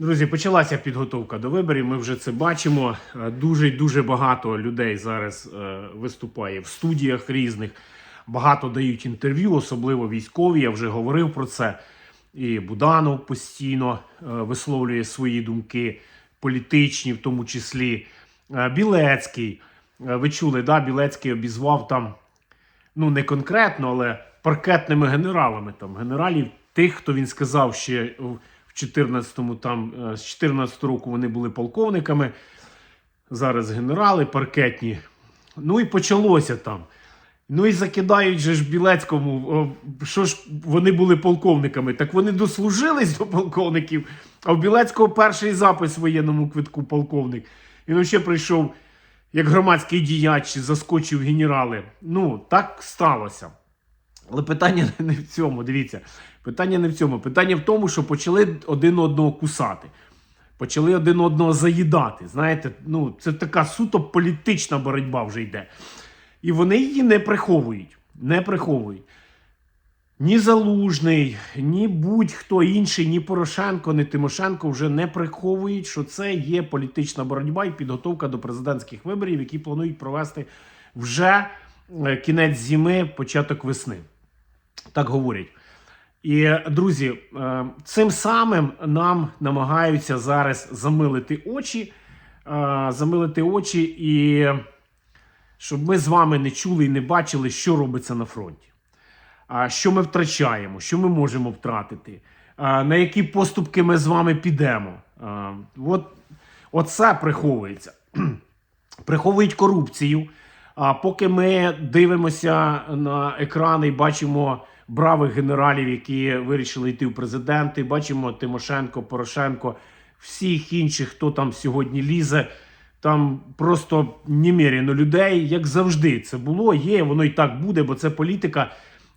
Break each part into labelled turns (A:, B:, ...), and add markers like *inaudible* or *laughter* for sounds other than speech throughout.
A: Друзі, почалася підготовка до виборів. Ми вже це бачимо. Дуже дуже багато людей зараз е, виступає в студіях різних. Багато дають інтерв'ю, особливо військові. Я вже говорив про це. І Буданов постійно е, висловлює свої думки, політичні, в тому числі. Е, Білецький. Ви чули, да? Білецький обізвав там ну не конкретно, але паркетними генералами. Там генералів, тих, хто він сказав ще 14-му, там е, з 14 року вони були полковниками. Зараз генерали паркетні. Ну і почалося там. Ну і закидають же ж Білецькому, що ж вони були полковниками. Так вони дослужились до полковників. А в Білецького перший запис в воєнному квитку полковник. Він ще прийшов як громадський діяч, заскочив генерали. Ну, так сталося. Але питання *laughs* не в цьому. Дивіться, питання не в цьому. Питання в тому, що почали один одного кусати. Почали один одного заїдати. Знаєте, ну це така суто політична боротьба вже йде. І вони її не приховують. Не приховують. Ні Залужний, ні будь-хто інший, ні Порошенко, ні Тимошенко вже не приховують, що це є політична боротьба і підготовка до президентських виборів, які планують провести вже е, кінець зими, початок весни. Так говорять. І, друзі, е, цим самим нам намагаються зараз замилити очі, е, замилити очі, і щоб ми з вами не чули і не бачили, що робиться на фронті. Що ми втрачаємо, що ми можемо втратити, на які поступки ми з вами підемо. От, оце приховується. *clears throat* Приховують корупцію. А поки ми дивимося на екрани і бачимо бравих генералів, які вирішили йти в президенти, бачимо Тимошенко, Порошенко, всіх інших, хто там сьогодні лізе. Там просто неміряно людей, як завжди, це було, є, воно і так буде, бо це політика.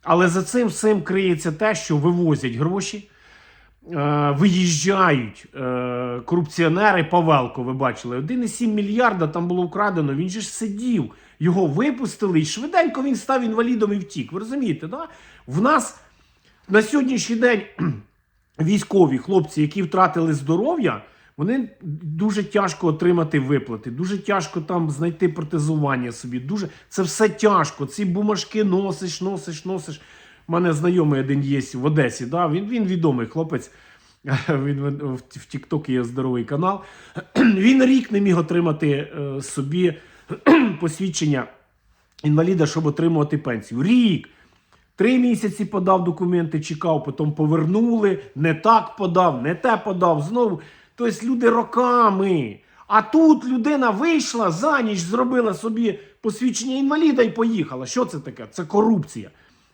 A: Але за цим всім криється те, що вивозять гроші, е, виїжджають е, корупціонери. Павелко, ви бачили, 1,7 мільярда там було вкрадено. Він же ж сидів, його випустили, і швиденько він став інвалідом і втік. Ви розумієте, да? В нас на сьогоднішній день *clears throat* військові хлопці, які втратили здоров'я, вони дуже тяжко отримати виплати, дуже тяжко там знайти протезування собі. Дуже це все тяжко. Ці бумажки носиш, носиш, носиш. У мене знайомий один є в Одесі. Да? Він, він відомий хлопець. *laughs* Він в, Тіктокі є здоровий канал. *clears throat* Він рік не міг отримати е, собі *clears throat* посвідчення інваліда, щоб отримувати пенсію. Рік. Три місяці подав документи, чекав, потім повернули, не так подав, не те подав знову. Тобто люди роками. А тут людина вийшла за ніч, зробила собі посвідчення інваліда і поїхала. Що це таке? Це корупція.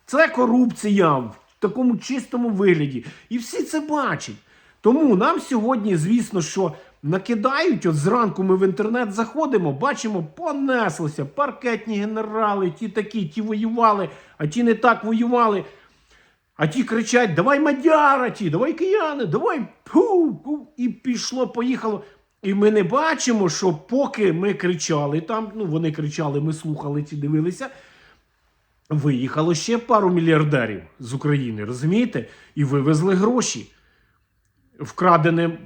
A: Це корупція в такому чистому вигляді. І всі це бачать. Тому нам сьогодні, звісно, що накидають, от зранку ми в інтернет заходимо, бачимо, понеслося, паркетні генерали, ті такі, ті воювали, а ті не так воювали. А ті кричать: давай мадяра ті, давай кияни, давай пу, пу, і пішло, поїхало. І ми не бачимо, що поки ми кричали там, ну вони кричали, ми слухали ті дивилися. Виїхало ще пару мільярдерів з України, розумієте? І вивезли гроші. Вкрадене,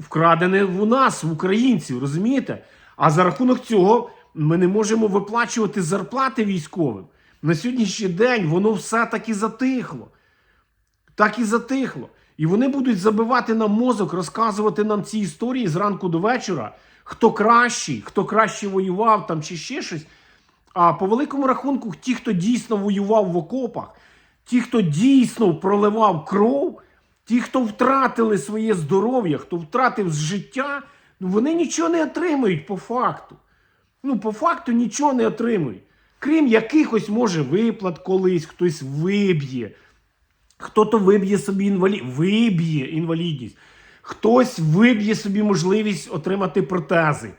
A: вкрадене в нас, в українців, розумієте? А за рахунок цього ми не можемо виплачувати зарплати військовим. На сьогоднішній день воно все таки затихло. Так і затихло. І вони будуть забивати нам мозок, розказувати нам ці історії зранку до вечора, хто кращий, хто краще воював там чи ще щось. А по великому рахунку, ті, хто дійсно воював в окопах, ті, хто дійсно проливав кров, ті, хто втратили своє здоров'я, хто втратив життя, ну вони нічого не отримають по факту. Ну, по факту нічого не отримують. Крім якихось, може, виплат колись, хтось виб'є. Хто-то виб'є собі інвалі... виб'є інвалідність. Хтось виб'є собі можливість отримати протези.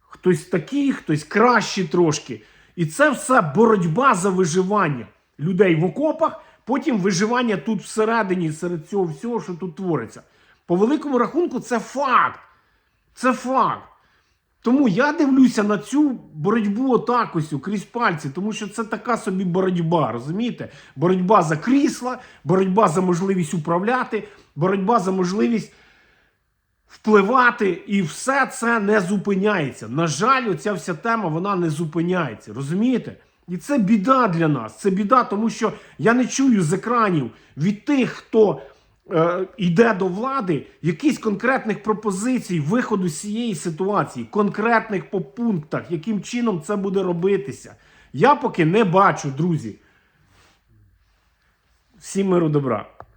A: Хтось такий, хтось кращий трошки. І це все боротьба за виживання людей в окопах, потім виживання тут всередині, серед цього всього, що тут твориться. По великому рахунку, це факт. Це факт. Тому я дивлюся на цю боротьбу отак ось крізь пальці, тому що це така собі боротьба, розумієте? Боротьба за крісла, боротьба за можливість управляти, боротьба за можливість впливати, і все це не зупиняється. На жаль, оця вся тема вона не зупиняється. Розумієте? І це біда для нас. Це біда, тому що я не чую з екранів від тих, хто е, йде до влади, якісь конкретних пропозицій виходу з цієї ситуації, конкретних по пунктах, яким чином це буде робитися. Я поки не бачу, друзі. Всім миру добра.